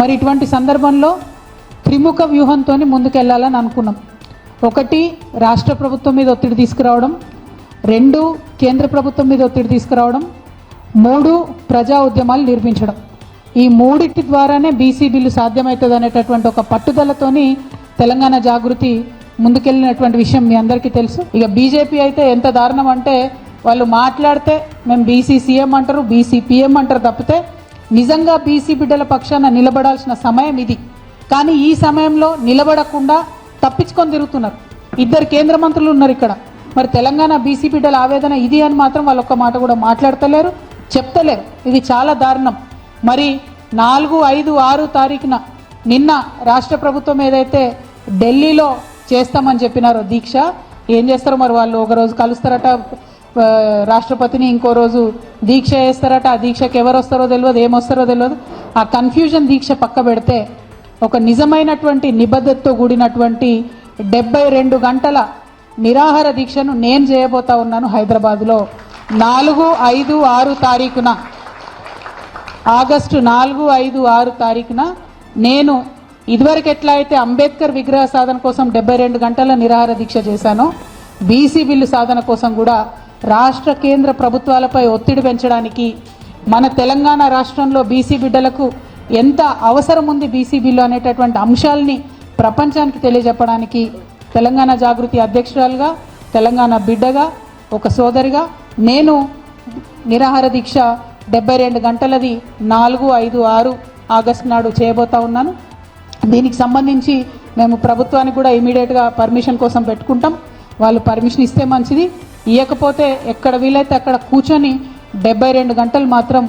మరి ఇటువంటి సందర్భంలో త్రిముఖ వ్యూహంతో ముందుకెళ్ళాలని అనుకున్నాం. ఒకటి రాష్ట్ర ప్రభుత్వం మీద ఒత్తిడి తీసుకురావడం. రెండు కేంద్ర ప్రభుత్వం మీద ఒత్తిడి తీసుకురావడం. మూడు ప్రజా ఉద్యమాలు నిర్మించడం. ఈ మూడింటి ద్వారానే బీసీ బిల్లు సాధ్యమవుతుంది అనేటటువంటి ఒక పట్టుదలతోని తెలంగాణ జాగృతి ముందుకెళ్ళినటువంటి విషయం మీ అందరికీ తెలుసు. ఇక బీజేపీ అయితే ఎంత దారుణం అంటే వాళ్ళు మాట్లాడితే మేము బీసీ సీఎం అంటారు బీసీ పీఎం అంటారు తప్పితే నిజంగా బీసీ బిడ్డల పక్షాన నిలబడాల్సిన సమయం ఇది. కానీ ఈ సమయంలో నిలబడకుండా తప్పించుకొని తిరుగుతున్నారు. ఇద్దరు కేంద్ర మంత్రులు ఉన్నారు ఇక్కడ. మరి తెలంగాణ బీసీ బిడ్డల ఆవేదన ఇది అని మాత్రం వాళ్ళు ఒక్క మాట కూడా మాట్లాడతలేరు చెప్తలేరు. ఇది చాలా దారుణం. మరి నాలుగు ఐదు ఆరు తారీఖున నిన్న రాష్ట్ర ప్రభుత్వం ఏదైతే ఢిల్లీలో చేస్తామని చెప్పినారో దీక్ష ఏం చేస్తారు మరి వాళ్ళు ఒకరోజు కలుస్తారట. రాష్ట్రపతిని ఇంకో రోజు దీక్ష చేస్తారట. ఆ దీక్షకి ఎవరు వస్తారో తెలియదు ఏమొస్తారో తెలియదు. ఆ కన్ఫ్యూజన్ దీక్ష పక్క పెడితే ఒక నిజమైనటువంటి నిబద్ధతతో కూడినటువంటి డెబ్బై రెండు గంటల నిరాహార దీక్షను నేను చేయబోతా ఉన్నాను హైదరాబాద్లో. నాలుగు ఐదు ఆరు తారీఖున ఆగస్టు నాలుగు ఐదు ఆరు తారీఖున నేను ఇదివరకు ఎట్లా అయితే అంబేద్కర్ విగ్రహ సాధన కోసం డెబ్బై రెండు గంటల నిరాహార దీక్ష చేశానో బీసీ బిల్లు సాధన కోసం కూడా రాష్ట్ర కేంద్ర ప్రభుత్వాలపై ఒత్తిడి పెంచడానికి మన తెలంగాణ రాష్ట్రంలో బీసీ బిడ్డలకు ఎంత అవసరం ఉంది బీసీ బిల్లు అనేటటువంటి అంశాలని ప్రపంచానికి తెలియజెప్పడానికి తెలంగాణ జాగృతి అధ్యక్షురాలుగా తెలంగాణ బిడ్డగా ఒక సోదరిగా నేను నిరాహార దీక్ష డెబ్బై రెండు గంటలది నాలుగు ఐదు ఆరు ఆగస్టు నాడు చేయబోతా ఉన్నాను. దీనికి సంబంధించి మేము ప్రభుత్వానికి కూడా ఇమీడియట్గా పర్మిషన్ కోసం పెట్టుకుంటాం. వాళ్ళు పర్మిషన్ ఇస్తే మంచిది. ఇవ్వకపోతే ఎక్కడ వీలైతే అక్కడ కూర్చొని డెబ్బై రెండు గంటలు మాత్రం